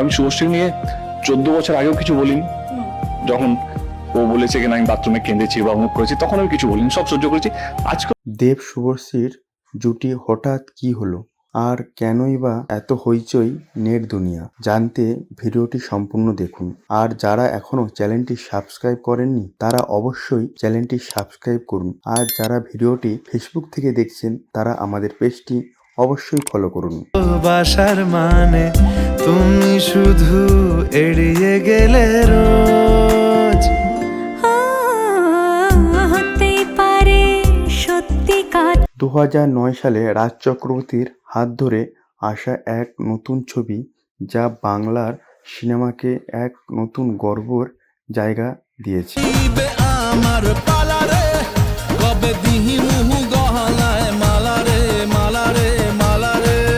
আমি শুভশ্রী নিয়ে চোদ্দ বছর আগেও কিছু বলিনি। যখন ও বলেছে কিনা আমি বাথরুমে কেঁদেছি বা অমুক করেছি তখন আমি কিছু বলিনি সব সহ্য করেছি। আজকে দেব শুভশ্রীর জুটি হঠাৎ কি হলো? আর কেনই বা এত হইচই নেট দুনিয়া? জানতে ভিডিওটি সম্পূর্ণ দেখুন। আর যারা এখনও চ্যানেলটি সাবস্ক্রাইব করেননি তারা অবশ্যই চ্যানেলটি সাবস্ক্রাইব করুন। আর যারা ভিডিওটি ফেসবুক থেকে দেখছেন তারা আমাদের পেজটি অবশ্যই ফলো করুন। ভালোবাসার মানে তুমি শুধু এড়িয়ে গেলে রোজ। হতেই পারে সত্যিকার দু নয় সালে রাজ চক্রবর্তীর হাত ধরে আসা এক নতুন ছবি যা বাংলার সিনেমাকে এক নতুন গর্বর জায়গা দিয়েছে। আমার পালারে কবে দিহি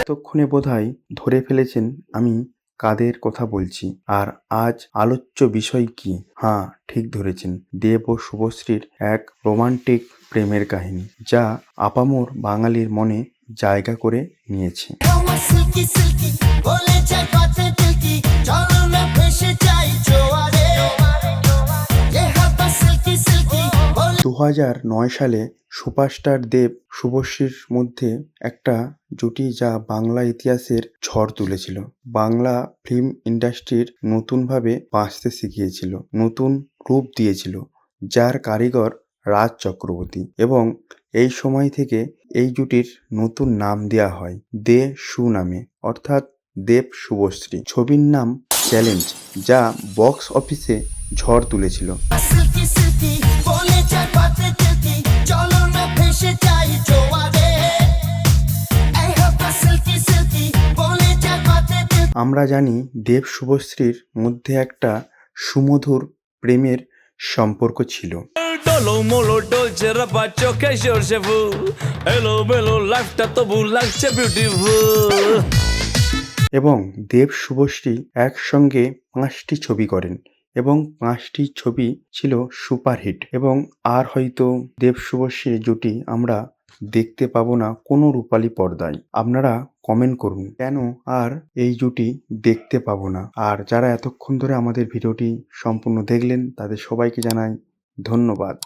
মালারে ততক্ষণে বোধহয় ধরে ফেলেছেন আমি কাদের কথা বলছি। আর আজ আলোচ্য বিষয় কি? হ্যাঁ ঠিক ধরেছেন দেব ও শুভশ্রীর এক রোমান্টিক প্রেমের কাহিনী যা আপামোর বাঙালির মনে জায়গা করে নিয়েছে। দু নয় সালে সুপারস্টার দেব শুভশ্রীর মধ্যে একটা জুটি যা বাংলা ইতিহাসের ঝড় তুলেছিল। বাংলা ফিল্ম ইন্ডাস্ট্রির নতুনভাবে বাঁচতে শিখিয়েছিল, নতুন রূপ দিয়েছিল, যার কারিগর রাজ চক্রবর্তী এবং এই সময় থেকে এই জুটির নতুন নাম দেওয়া হয়, দে সু নামে, অর্থাৎ দেব শুভশ্রী। ছবির নাম চ্যালেঞ্জ, যা বক্স অফিসে ঝড় তুলেছিল। আমরা জানি দেব শুভশ্রীর মধ্যে একটা সুমধুর প্রেমের সম্পর্ক ছিল। ডলো মোলো ডলছে রাপা চোখে সরষে ফুল এলো মেলো লাইফটা তবু লাগছে বিউটিফুল এবং দেব শুভশ্রী একসঙ্গে পাঁচটি ছবি করেন এবং পাঁচটি ছবি ছিল সুপারহিট। এবং আর হয়তো দেব শুভশ্রীর জুটি আমরা দেখতে পাবো না কোনো রূপালী পর্দায়। আপনারা কমেন্ট করুন, কেন আর এই জুটি দেখতে পাবো না? আর যারা এতক্ষণ ধরে আমাদের ভিডিওটি সম্পূর্ণ দেখলেন, তাদের সবাইকে জানাই ধন্যবাদ।